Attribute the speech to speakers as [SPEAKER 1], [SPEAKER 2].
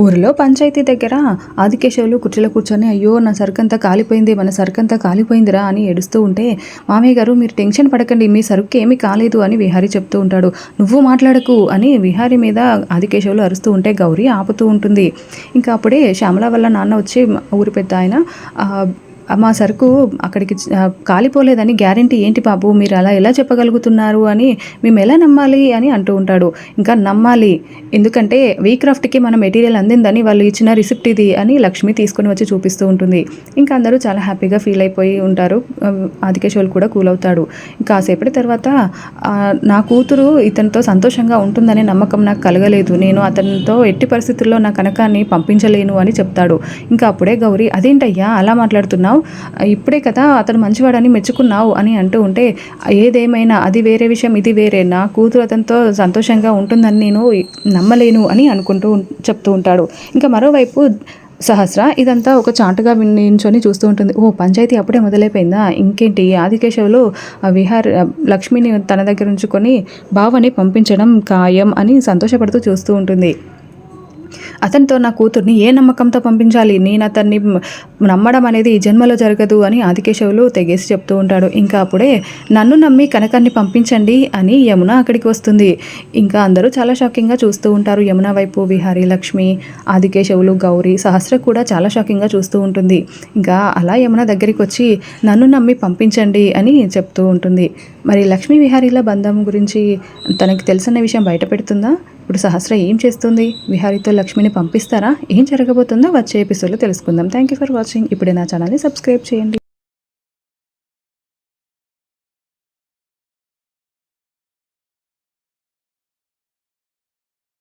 [SPEAKER 1] ఊరిలో పంచాయతీ దగ్గర ఆదికేశవులు కుర్చీలో కూర్చొని అయ్యో నా సరుకంతా కాలిపోయింది మన సరుకంతా కాలిపోయిందిరా అని ఏడుస్తూ ఉంటే మామయ్య గారు మీరు టెన్షన్ పడకండి మీ సరుకు ఏమీ కాలేదు అని విహారీ చెప్తూ ఉంటాడు. నువ్వు మాట్లాడకు అని విహారీ మీద ఆదికేశవులు అరుస్తూ ఉంటే గౌరీ ఆపుతూ ఉంటుంది. ఇంకా అప్పుడే శ్యామల వల్ల నాన్న వచ్చి ఊరి పెద్ద ఆయన మా సరుకు అక్కడికి కాలిపోలేదని గ్యారంటీ ఏంటి బాబు? మీరు అలా ఎలా చెప్పగలుగుతున్నారు అని మేము ఎలా నమ్మాలి అని అంటూ ఉంటాడు. ఇంకా నమ్మాలి ఎందుకంటే వీక్రాఫ్ట్కి మన మెటీరియల్ అందిందని వాళ్ళు ఇచ్చిన రిసిప్ట్ ఇది అని లక్ష్మి తీసుకొని వచ్చి చూపిస్తూ ఉంటుంది. ఇంకా అందరూ చాలా హ్యాపీగా ఫీల్ అయిపోయి ఉంటారు. ఆ, ఆదికేశవులు కూడా కూల్ అవుతాడు. కాసేపటి తర్వాత నా కూతురు ఇతనితో సంతోషంగా ఉంటుందనే నమ్మకం నాకు కలగలేదు. నేను అతనితో ఎట్టి పరిస్థితుల్లో నా కనకాన్ని పంపించలేను అని చెప్తాడు. ఇంకా అప్పుడే గౌరీ అదేంటయ్యా? అలా మాట్లాడుతున్నావు? ఇప్పుడే కదా అతను మంచివాడని మెచ్చుకున్నావు అని అంటూ ఉంటే ఏదేమైనా అది వేరే విషయం ఇది వేరే. నా కూతురు అతనితో సంతోషంగా ఉంటుందని నేను నమ్మలేను అని అనుకుంటూ చెప్తూ ఉంటాడు. ఇంకా మరోవైపు సహస్ర ఇదంతా ఒక చాటుగా నించొని చూస్తూ ఉంటుంది. ఓ పంచాయతీ అప్పుడే మొదలైపోయిందా? ఇంకేంటి? ఆదికేశవులు విహార్ లక్ష్మిని తన దగ్గర ఉంచుకొని బావని పంపించడం ఖాయం అని సంతోషపడుతూ చూస్తూ ఉంటుంది. అతనితో నా కూతుర్ని ఏ నమ్మకంతో పంపించాలి? నేను అతన్ని నమ్మడం అనేది ఈ జన్మలో జరగదు అని ఆదికేశవులు తెగేసి చెప్తూ ఉంటాడు. ఇంకా అప్పుడే నన్ను నమ్మి కనకాన్ని పంపించండి అని యమున అక్కడికి వస్తుంది. ఇంకా అందరూ చాలా షాకింగ్గా చూస్తూ ఉంటారు. యమున వైపు విహారీ లక్ష్మి ఆదికేశవులు గౌరీ సహస్ర కూడా చాలా షాకింగ్గా చూస్తూ ఉంటుంది. ఇంకా అలా యమున దగ్గరికి వచ్చి నన్ను నమ్మి పంపించండి అని చెప్తూ ఉంటుంది. మరి లక్ష్మీ విహారీల బంధం గురించి తనకి తెలిసిన విషయం బయట పెడుతుందా? ఇప్పుడు సహస్ర ఏం చేస్తుంది? విహారీతో లక్ష్మిని పంపిస్తారా? ఏం జరగబోతుందో వచ్చే ఎపిసోడ్లో తెలుసుకుందాం. థ్యాంక్ యూ ఫర్ వాచింగ్ ఇప్పుడే నా ఛానల్ని సబ్స్క్రైబ్ చేయండి.